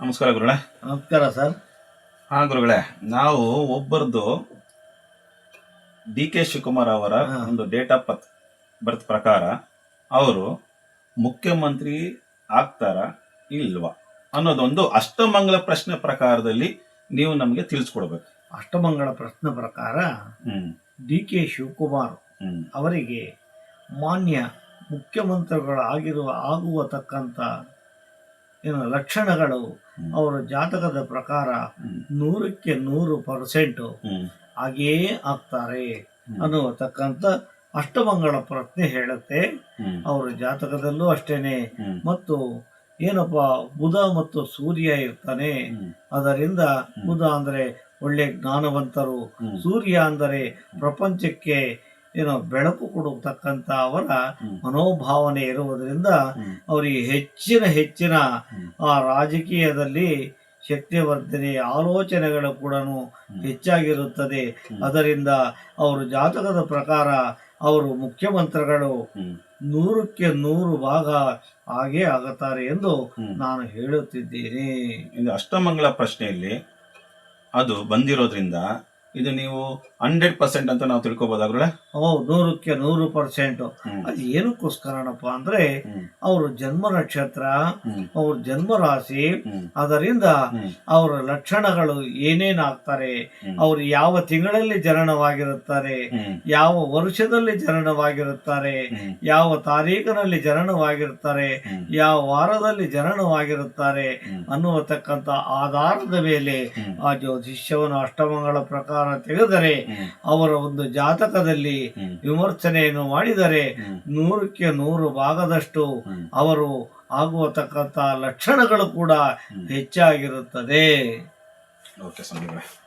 ನಮಸ್ಕಾರ ಗುರುಗಳೇ. ನಮಸ್ಕಾರ ಸರ್. ಹಾ ಗುರುಗಳೇ ನಾವು ಒಬ್ಬರದು ಡಿ ಕೆ ಶಿವಕುಮಾರ್ ಅವರ ಒಂದು ಡೇಟ್ ಆಫ್ ಬರ್ತ್ ಬರ್ತ್ ಪ್ರಕಾರ ಅವರು ಮುಖ್ಯಮಂತ್ರಿ ಆಗ್ತಾರ ಇಲ್ವಾ ಅನ್ನೋದೊಂದು ಅಷ್ಟಮಂಗಲ ಪ್ರಶ್ನೆ ಪ್ರಕಾರದಲ್ಲಿ ನೀವು ನಮಗೆ ತಿಳಿಸ್ಕೊಡ್ಬೇಕು. ಅಷ್ಟಮಂಗಳ ಪ್ರಶ್ನೆ ಪ್ರಕಾರ ಡಿ ಕೆ ಶಿವಕುಮಾರ್ ಅವರಿಗೆ ಮಾನ್ಯ ಮುಖ್ಯಮಂತ್ರಿಗಳಾಗಿರುವ ಆಗುವ ತಕ್ಕಂಥ ಏನು ಲಕ್ಷಣಗಳು ಅವರ ಜಾತಕದ ಪ್ರಕಾರ ನೂರಕ್ಕೆ ನೂರು ಪರ್ಸೆಂಟ್ ಹಾಗೇ ಆಗ್ತಾರೆ ಅನ್ನುವತಕ್ಕಂತ ಅಷ್ಟಮಂಗಳ ಪ್ರಶ್ನೆ ಹೇಳುತ್ತೆ. ಅವರ ಜಾತಕದಲ್ಲೂ ಅಷ್ಟೇನೆ. ಮತ್ತು ಏನಪ್ಪ ಬುಧ ಮತ್ತು ಸೂರ್ಯ ಇರ್ತಾನೆ. ಅದರಿಂದ ಬುಧ ಅಂದರೆ ಒಳ್ಳೆ ಜ್ಞಾನವಂತರು. ಸೂರ್ಯ ಅಂದರೆ ಪ್ರಪಂಚಕ್ಕೆ ಏನೋ ಬೆಳಕು ಕೊಡತಕ್ಕಂಥ ಅವರ ಮನೋಭಾವನೆ ಇರುವುದರಿಂದ. ಅವರಿಗೆ ಹೆಚ್ಚಿನ ಹೆಚ್ಚಿನ ಆ ರಾಜಕೀಯದಲ್ಲಿ ಶಕ್ತಿವರ್ಧನೆ ಆಲೋಚನೆಗಳು ಕೂಡ ಹೆಚ್ಚಾಗಿರುತ್ತದೆ. ಅದರಿಂದ ಅವರು ಜಾತಕದ ಪ್ರಕಾರ ಅವರು ಮುಖ್ಯಮಂತ್ರಿಗಳು ನೂರಕ್ಕೆ ನೂರು ಭಾಗ ಹಾಗೆ ಆಗುತ್ತಾರೆ ಎಂದು ನಾನು ಹೇಳುತ್ತಿದ್ದೇನೆ. ಇದು ಅಷ್ಟಮಂಗಳ ಪ್ರಶ್ನೆಯಲ್ಲಿ ಅದು ಬಂದಿರೋದ್ರಿಂದ ಇದು ನೀವು ಹಂಡ್ರೆಡ್ ಪರ್ಸೆಂಟ್ ಅಂತ ನಾವು ತಿಳ್ಕೊಬೋದಾಗ್ರೆ ಓ ನೂರಕ್ಕೆ ನೂರು ಪರ್ಸೆಂಟ್ ಅದು ಏನಕ್ಕೋಸ್ಕರನಪ್ಪ ಅಂದ್ರೆ ಅವರು ಜನ್ಮ ನಕ್ಷತ್ರ ಅವ್ರ ಜನ್ಮ ರಾಶಿ ಅದರಿಂದ ಅವರ ಲಕ್ಷಣಗಳು ಏನೇನಾಗ್ತಾರೆ. ಅವರು ಯಾವ ತಿಂಗಳಲ್ಲಿ ಜನನವಾಗಿರುತ್ತಾರೆ ಯಾವ ವರ್ಷದಲ್ಲಿ ಜನನವಾಗಿರುತ್ತಾರೆ ಯಾವ ತಾರೀಖಿನಲ್ಲಿ ಜನನವಾಗಿರುತ್ತಾರೆ ಯಾವ ವಾರದಲ್ಲಿ ಜನನವಾಗಿರುತ್ತಾರೆ ಅನ್ನುವತಕ್ಕಂತ ಅನ್ನುವತಕ್ಕಂಥ ಆಧಾರದ ಮೇಲೆ. ಆ ಜ್ಯೋತಿಷ್ಯವನ್ನು ಅಷ್ಟಮಂಗಳ ಪ್ರಕಾರ ತೆಗೆದರೆ ಹ್ಮ್. ಅವರ ಒಂದು ಜಾತಕದಲ್ಲಿ. ವಿಮರ್ಶನೆಯನ್ನು ಮಾಡಿದರೆ. ನೂರಕ್ಕೆ ನೂರು ಭಾಗದಷ್ಟು. ಅವರು ಆಗುವತಕ್ಕಂಥ ಲಕ್ಷಣಗಳು ಕೂಡ ಹೆಚ್ಚಾಗಿರುತ್ತದೆ ಓಕೆ